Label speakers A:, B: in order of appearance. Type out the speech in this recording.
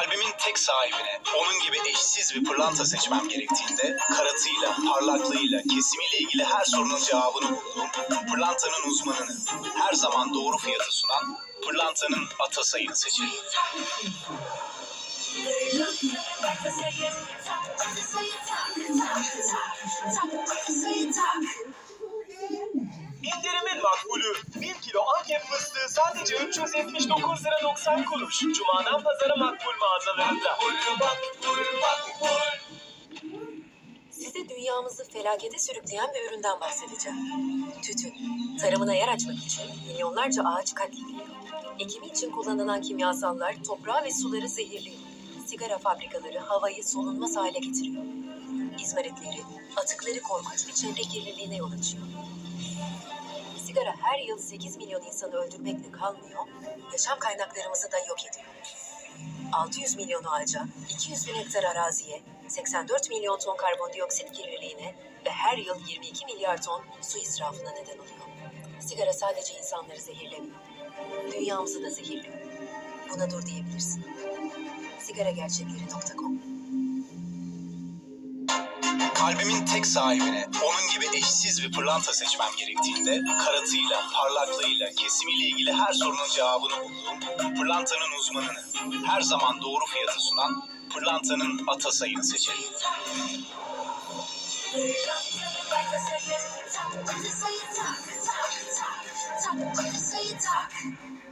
A: Kalbimin tek sahibine, onun gibi eşsiz bir pırlanta seçmem gerektiğinde karatıyla, parlaklığıyla, kesimiyle ilgili her sorunun cevabını bulduğum pırlantanın uzmanını, her zaman doğru fiyatı sunan pırlantanın atasayını seçerim.
B: fıstığı sadece 379 lira 90 kuruş. Cuma'dan pazara makbul mağazalarında.
C: Size dünyamızı felakete sürükleyen bir üründen bahsedeceğim. Tütün. Tarımına yer açmak için milyonlarca ağaç katlediliyor. Ekimi için kullanılan kimyasallar toprağı ve suları zehirliyor. Sigara fabrikaları havayı solunmaz hale getiriyor. İzmaritleri, atıkları korkunç bir çevre kirliliğine yol açıyor sigara her yıl 8 milyon insanı öldürmekle kalmıyor, yaşam kaynaklarımızı da yok ediyor. 600 milyon ağaca, 200 bin hektar araziye, 84 milyon ton karbondioksit kirliliğine ve her yıl 22 milyar ton su israfına neden oluyor. Sigara sadece insanları zehirlemiyor. Dünyamızı da zehirliyor. Buna dur diyebilirsin. Sigaragerçekleri.com
A: Kalbimin tek sahibine, onun gibi eşsiz bir pırlanta seçmem gerektiğinde karatıyla, parlaklığıyla, kesimiyle ilgili her sorunun cevabını bulduğum pırlantanın uzmanını, her zaman doğru fiyatı sunan pırlantanın atasayını seçerim.
D: Tak, tak, tak, tak, tak, tak, tak, tak, tak, tak, tak, tak,